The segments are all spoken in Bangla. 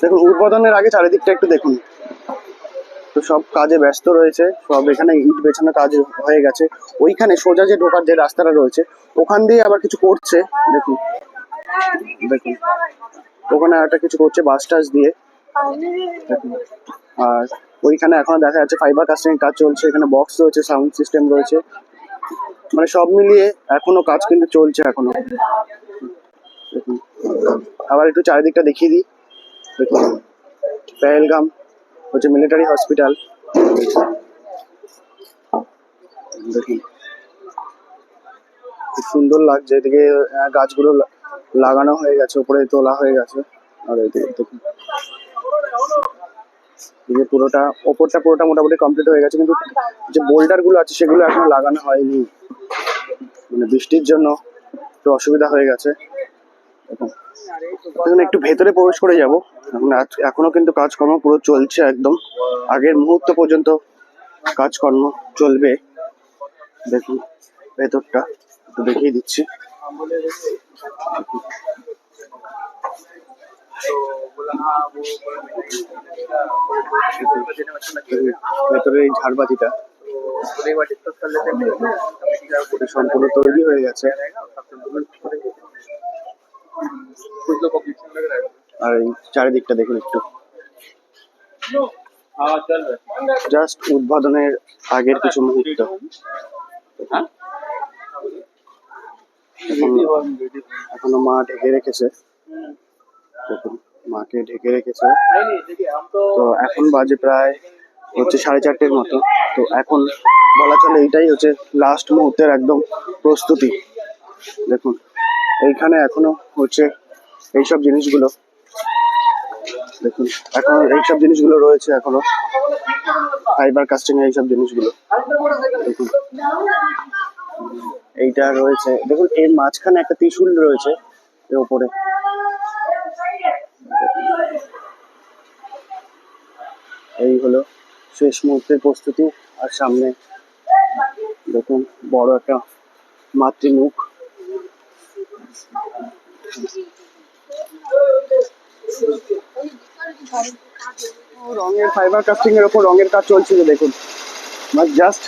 দেখুন, উদ্বোধনের আগে চারিদিকটা একটু দেখুন। তো সব কাজে ব্যস্ত রয়েছে, সব এখানে ইট বেছানো কাজ হয়ে গেছে। ওইখানে সোজা যে ঢোকার যে রাস্তাটা রয়েছে, ওখান দিয়ে আবার কিছু করছে, দেখুন। দেখুন, ওখানে একটা কিছু করছে বাস টাস দিয়ে। আর ওইখানে এখন দেখা যাচ্ছে ফাইবার কাস্টিং কাজ চলছে, এখানে বক্স রয়েছে সাউন্ড সিস্টেম রয়েছে। মানে সব মিলিয়ে এখনও কাজ কিন্তু চলছে এখনও। আবার একটু চারিদিকটা দেখিয়ে দিই। পেহেলগাম হচ্ছে মিলিটারি হসপিটাল দেখুন খুব সুন্দর লাগছে, এদিকে গাছগুলো লাগানো হয়ে গেছে, উপরে তোলা হয়ে গেছে। আর এদিকে দেখুন। যে পুরোটা, ওপরটা পুরোটা মোটামুটি কমপ্লিট হয়ে গেছে, কিন্তু যে বোল্ডারগুলো আছে, সেগুলো এখনও লাগানো হয়নি। মানে বৃষ্টির জন্য একটু অসুবিধা হয়ে গেছে। এখন একটু ভেতরে প্রবেশ করে যাব। এখন এখনও কিন্তু কাজকর্ম পুরো চলছে একদম। আগের মুহূর্ত পর্যন্ত কাজকর্ম চলবে। দেখুন, ভেতরটা একটু দেখিয়ে দিচ্ছি। ভেতরে এই ঝাড়বাতিটা সম্পূর্ণ তৈরি হয়ে গেছে। আর এই চারিদিকটা দেখুন একটু। জাস্ট উদ্বোধনের আগের কিছু মুহূর্ত। এখনও মা ঢেকে রেখেছে। দেখুন মাকে ঢেকে রেখেছে। তো এখন বাজে প্রায় হচ্ছে সাড়ে চারটের মতো। তো এখন বলা চলে এইটাই হচ্ছে লাস্ট মুহূর্তের একদম প্রস্তুতি। দেখুন এইখানে এখনও হচ্ছে এইসব জিনিসগুলো। দেখুন, এখন এইসব জিনিসগুলো রয়েছে এখনও। ফাইবার কাস্টিং এইসব জিনিসগুলো। দেখুন, এইটা রয়েছে। দেখুন, এর মাঝখানে একটা ত্রিশূল রয়েছে এর উপরে। এই হলো শেষ মুহূর্তের প্রস্তুতি, আর সামনে দেখুন, বড় একটা মাতৃমুখ। রঙের ফাইবার কাস্টিং এর উপর রঙের কাজ চলছিল, দেখুন। জাস্ট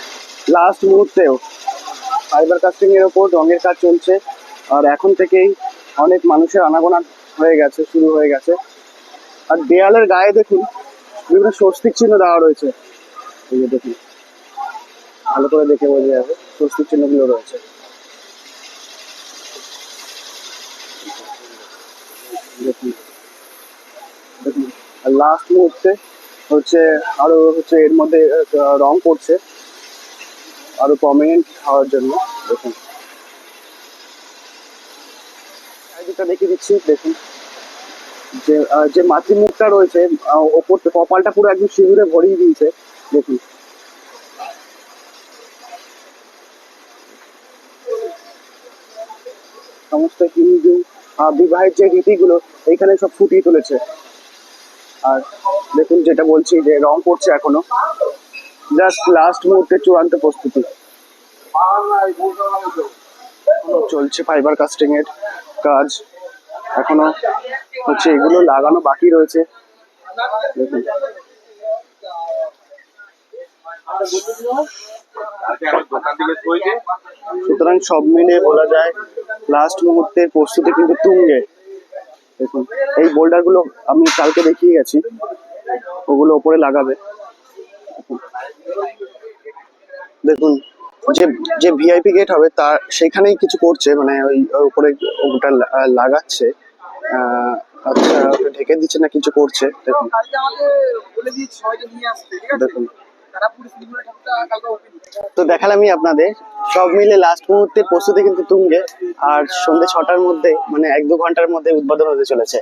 লাস্ট মুহূর্তেও ফাইবার কাস্টিং এর উপর রঙের কাজ চলছে। আর এখন থেকেই অনেক মানুষের আনাগোনা হয়ে গেছে, শুরু হয়ে গেছে। আর দেয়ালের গায়ে দেখুন, বিভিন্ন স্বস্তিক চিহ্ন দেওয়া রয়েছে। এই যে দেখুন, ভালো করে দেখে বোঝা যাবে, স্বস্তিক চিহ্নগুলো রয়েছে। দেখুন দেখুন লাস্ট মুহূর্তে হচ্ছে আরও হচ্ছে এর মধ্যে রং করছে আরও প্রমিনেন্ট হওয়ার জন্য, দেখুন। চারিদিকটা দেখিয়ে দিচ্ছি, দেখুন। যে যে মাতৃমুখটা রয়েছে ওপর কপালটা পুরো একদম সিঁদুরে ভরিয়ে দিয়েছে, দেখুন। সমস্ত হিন্দু বিবাহের যে রীতিগুলো, এইখানে সব ফুটিয়ে তুলেছে। আর দেখুন, যেটা বলছি, যে রং করছে এখনও। জাস্ট লাস্ট মুহূর্তে চূড়ান্ত প্রস্তুতি। চলছে ফাইবার কাস্টিং এর কাজ। এখনও হচ্ছে এগুলো লাগানো বাকি রয়েছে। দেখুন। সুতরাং সব মিলিয়ে বলা যায় লাস্ট মুহূর্তের প্রস্তুতি কিন্তু তুঙ্গে। দেখুন এই বোল্ডারগুলো আমি কালকে দেখিয়ে গেছি। ওগুলো ওপরে লাগাবে। দেখুন যে যে ভিআইপি গেট হবে তার সেখানেই কিছু করছে মানে ওই উপরে ওটা লাগাচ্ছে। আচ্ছা ওটা ঢেকে দিচ্ছে না কিছু করছে। দেখুন। দেখুন। তো দেখালামই আপনাদের। সব মিলে লাস্ট মুহূর্তে প্রস্তুতি কিন্তু তুঙ্গে, আর সন্ধ্যে ছটার মধ্যে মানে এক দু ঘণ্টার মধ্যে উদ্বোধন হতে চলেছে।